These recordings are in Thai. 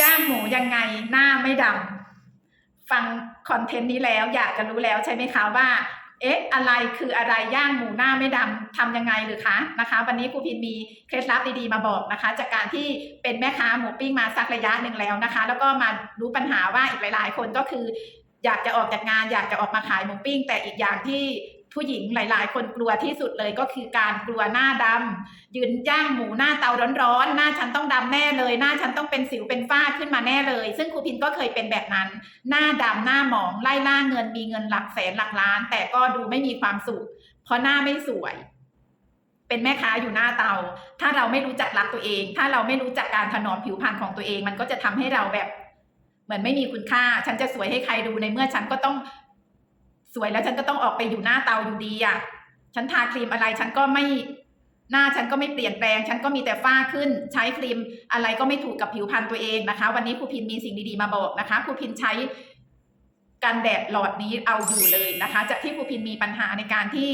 ย่างหมูยังไงหน้าไม่ดำฟังคอนเทนต์นี้แล้วอยากจะรู้แล้วใช่ไหมคะว่าเอ๊ะอะไรคืออะไรย่างหมูหน้าไม่ดำทำยังไงหรือคะนะคะ วันนี้ครูพินมีเคล็ดลับดีๆมาบอกนะคะ จากการที่เป็นแม่ค้าหมูปิ้งมาสักระยะหนึ่งแล้วนะคะ แล้วก็มารู้ปัญหาว่าอีกหลาย ๆ คนก็คือ อยากจะออกจากงาน อยากจะออกมาขายหมูปิ้ง แต่อีกอย่างที่ ผู้หญิงหลาย ๆ คนกลัวที่สุดเลยก็คือการกลัวหน้าดำยืนย่างหมูหน้าเตาร้อนๆ หน้าฉันต้องดำแน่เลย หน้าฉันต้องเป็นสิวเป็นฝ้าขึ้นมาแน่เลย ซึ่งครูพินก็เคยเป็นแบบนั้น หน้าดำหน้าหมองไล่ล่าเงินมีเงินหลักแสนหลักล้าน แต่ก็ดูไม่มีความสุข เพราะหน้าไม่สวยเป็นแม่ค้าอยู่หน้าเตา ถ้าเราไม่รู้จักรักตัวเอง ถ้าเราไม่รู้จักการถนอมผิวพรรณของตัวเอง มันก็จะทำให้เราแบบ เหมือนไม่มีคุณค่า ฉันจะสวยให้ใครดูในเมื่อฉันก็ต้อง สวยแล้วฉันก็ต้องออกไปอยู่หน้าเตาอยู่ดีอะ ฉันทาครีมอะไรฉันก็ไม่หน้าฉันก็ไม่เปลี่ยนแปลง ฉันก็มีแต่ฝ้าขึ้น ใช้ครีมอะไรก็ไม่ถูกกับผิวพรรณตัวเองนะคะ วันนี้ครูพินมีสิ่งดีๆมาบอกนะคะครูพินใช้กันแดดหลอดนี้เอาอยู่เลยนะคะจากที่ครูพินมีปัญหาในการที่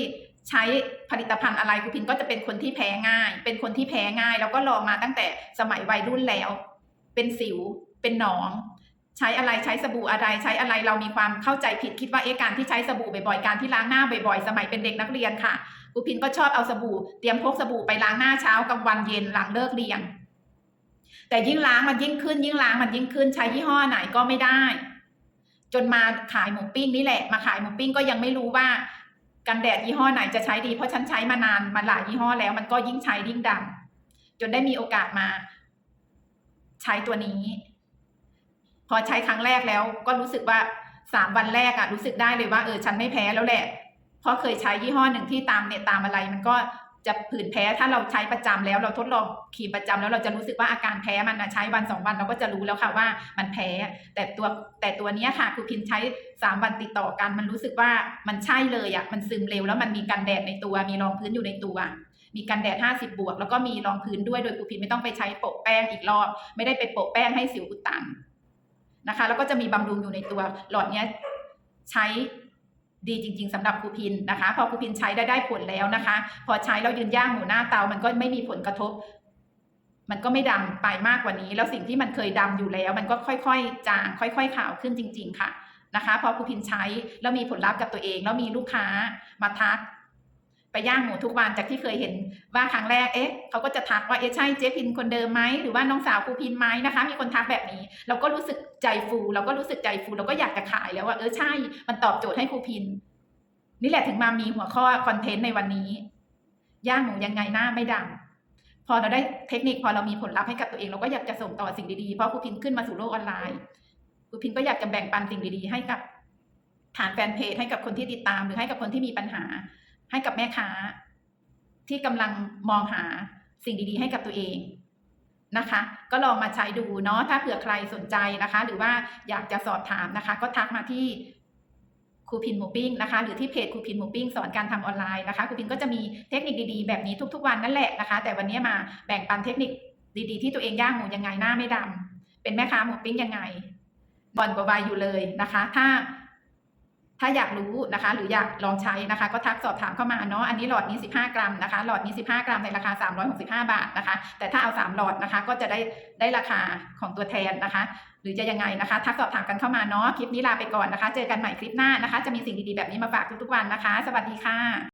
ใช้ผลิตภัณฑ์อะไรครูพินก็จะเป็นคนที่แพ้ง่าย เป็นคนที่แพ้ง่าย แล้วก็ลองมาตั้งแต่สมัยวัยรุ่นแล้ว เป็นสิว เป็นหนอง ใช้อะไรใช้สบู่อะไรใช้อะไรเรามีความเข้าใจผิดคิดว่าเอ๊ะการที่ใช้สบู่บ่อยๆการที่ล้างหน้าบ่อยๆ สมัยเป็นเด็กนักเรียนค่ะครูพินก็ชอบเอาสบู่เตรียมพกสบู่ไปล้างหน้าเช้ากลางวันเย็นหลังเลิกเรียนแต่ยิ่งล้างมันยิ่งขึ้น ยิ่งล้างมันยิ่งขึ้นใช้ยี่ห้อไหนก็ไม่ได้ จนมาขายหมูปิ้งนี่แหละ มาขายหมูปิ้งก็ยังไม่รู้ว่า กันแดดยี่ห้อไหนจะใช้ดีเพราะฉันใช้มานานมาหลายยี่ห้อแล้ว มันก็ยิ่งใช้ยิ่งดำจนได้มีโอกาสมา ใช้ตัวนี้ พอใช้ครั้งแรกแล้วก็รู้สึกว่าสามวันแรกอะรู้สึกได้เลยว่าเออฉันไม่แพ้แล้วแหละ เพราะเคยใช้ยี่ห้อหนึ่งที่ตามเนี่ยตามอะไร มันก็จะผื่นแพ้ถ้าเราใช้ประจำแล้วเราทดลองครีมประจำแล้วเราจะรู้สึกว่าอาการแพ้มันนะใช้วันสองวันเราก็จะรู้แล้วค่ะว่ามันแพ้ แต่ตัวแต่ตัวนี้ค่ะคือพินใช้สามวันติดต่อกัน มันรู้สึกว่ามันใช่เลยอะมันซึมเร็วแล้วมันมีกันแดดในตัวมีรองพื้นอยู่ในตัวมีกันแดด 50 บวก แล้วก็มีรองพื้นด้วย โดยครูพินไม่ต้องไปใช้โปะแป้งอีกรอบ ไม่ได้ไปโปะแป้งให้สิวอุดตัน นะคะ แล้วก็จะมีบำรุงอยู่ในตัวหลอดเนี้ยใช้ดีจริง ๆสำหรับครูพินนะคะ พอครูพินใช้ได้ได้ผลแล้วนะคะ พอใช้แล้วยืนย่างหมูหน้าเตามันก็ไม่มีผลกระทบ มันก็ไม่ดำไปมากกว่านี้ แล้วสิ่งที่มันเคยดำอยู่แล้ว มันก็ค่อยๆ จางค่อย ๆ ขาวขึ้นจริง ๆ ค่ะนะคะ พอครูพินใช้แล้วมีผลลัพธ์กับตัวเอง แล้วมีลูกค้ามาทัก ไปย่างหมูทุกวันจากที่เคยเห็นว่าครั้งแรกเอ๊ะเขาก็จะทักว่าเอ๊ะใช่เจ๊พินคนเดิมไหมหรือว่าน้องสาวครูพินไหมนะคะ มีคนทักแบบนี้ เราก็รู้สึกใจฟูเราก็รู้สึกใจฟูเราก็อยากจะขายแล้วว่าเออใช่ มันตอบโจทย์ให้ครูพิน นี่แหละถึงมามีหัวข้อคอนเทนต์ในวันนี้ ย่างหมูยังไงหน้าไม่ดำพอเราได้เทคนิคพอเรามีผลลัพธ์ให้กับตัวเองเราก็อยากจะส่งต่อสิ่งดีๆเพราะครูพินขึ้นมาสู่โลกออนไลน์ครูพินก็อยากจะแบ่งปันสิ่งดีๆให้กับฐานแฟนเพจให้กับคนที่ติดตามหรือให้กับคนที่มีปัญหา ให้กับแม่ค้า ที่กำลังมองหาสิ่งดีๆ ให้กับตัวเองนะคะ ก็ลองมาใช้ดูเนาะถ้าเผื่อใครสนใจนะคะ หรือว่าอยากจะสอบถามนะคะ ก็ทักมาที่ครูพินหมูปิ้งนะคะหรือที่เพจครูพินหมูปิ้งสอนการทำออนไลน์นะคะครูพินก็จะมีเทคนิคดีๆ แบบนี้ทุก ๆ วันนั่นแหละนะคะ แต่วันนี้มาแบ่งปันเทคนิคดีๆ ที่ตัวเองย่างหมูยังไงหน้าไม่ดำเป็นแม่ค้าหมูปิ้งยังไงบ่อนกว่าวัยอยู่เลยนะคะ ถ้า ถ้าอยากรู้นะคะ หรืออยากลองใช้นะคะ ก็ทักสอบถามเข้ามาเนาะอันนี้หลอดนี้ 15 กรัมนะคะ หลอดนี้ 15 กรัมในราคา 365 บาทนะคะ แต่ถ้าเอา 3 หลอดนะคะ ก็จะได้ได้ราคาของตัวแทนนะคะ หรือจะยังไงนะคะ ทักสอบถามกันเข้ามาเนาะคลิปนี้ลาไปก่อนนะคะ เจอกันใหม่คลิปหน้านะคะ จะมีสิ่งดีๆแบบนี้มาฝากทุกๆวันนะคะ สวัสดีค่ะ